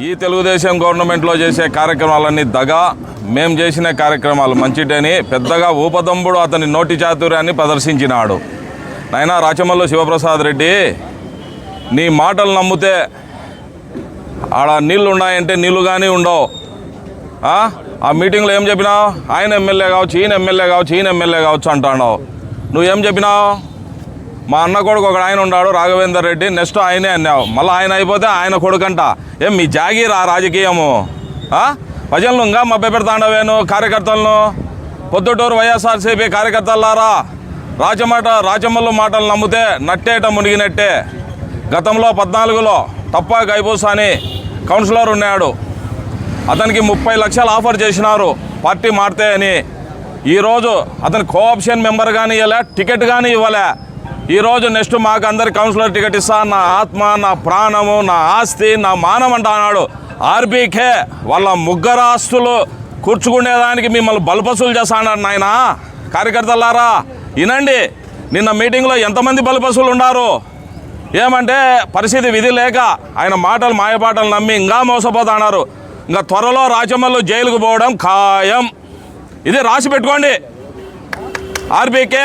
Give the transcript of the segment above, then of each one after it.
ఈ తెలుగుదేశం గవర్నమెంట్లో చేసే కార్యక్రమాలన్నీ దగా. మేం చేసిన కార్యక్రమాలు మంచిటని పెద్దగా ఊపదంబుడు అతని నోటి చాతుర్యాన్ని ప్రదర్శించినాడు. నాయనా రాచమల్లు శివప్రసాద్ రెడ్డి నీ మాటలు నమ్మితే ఆడ నీళ్ళు ఉన్నాయంటే నీళ్ళు కానీ ఉండవు. ఆ? ఆ మీటింగ్లో ఏం చెప్పినావు? ఆయన ఎమ్మెల్యే కావచ్చు ఈయన ఎమ్మెల్యే కావచ్చు ఈయన ఎమ్మెల్యే కావచ్చు అంటున్నావు. నువ్వేం చెప్పినావు? మా అన్న కొడుకు ఒక ఆయన ఉన్నాడు రాఘవేందర్ రెడ్డి. నెక్స్ట్ ఆయనే అన్నావు. మళ్ళీ ఆయన అయిపోతే ఆయన కొడుకంట. ఏం మీ జాగీరా రాజకీయము? ప్రజలను ఇంకా మభ్య పెడతాండవేను కార్యకర్తలను? పొద్దుటూరు వైఎస్ఆర్సీపీ కార్యకర్తలారా రాజమాట రాజమల్లు మాటలు నమ్మితే నట్టేట మునిగినట్టే. గతంలో పద్నాలుగులో తప్ప గైబూస్ అని కౌన్సిలర్ ఉన్నాడు. అతనికి ముప్పై లక్షలు ఆఫర్ చేసినారు పార్టీ మారితే అని. ఈరోజు అతను కోఆప్షన్ మెంబర్ కానీ ఇవ్వలే టికెట్ కానీ ఇవ్వలే. ఈరోజు నెక్స్ట్ మాకు అందరి కౌన్సిలర్ టికెట్ ఇస్తా. నా ఆత్మ నా ప్రాణము నా ఆస్తి నా మానం అంట అన్నాడు. ఆర్బీకే వాళ్ళ ముగ్గురు ఆస్తులు కూర్చుకునేదానికి మిమ్మల్ని బలపసులు చేస్తా అన్నాడు నాయన. కార్యకర్తలారా వినండి నిన్న మీటింగ్లో ఎంతమంది బలపసులు ఉన్నారు ఏమంటే పరిస్థితి విధి లేక ఆయన మాటలు మాయపాటలు నమ్మి ఇంకా మోసపోతున్నారు ఇంకా త్వరలో రాచమల్లు జైలుకు పోవడం ఖాయం. ఇది రాసి పెట్టుకోండి. ఆర్బీకే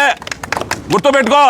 గుర్తుపెట్టుకో.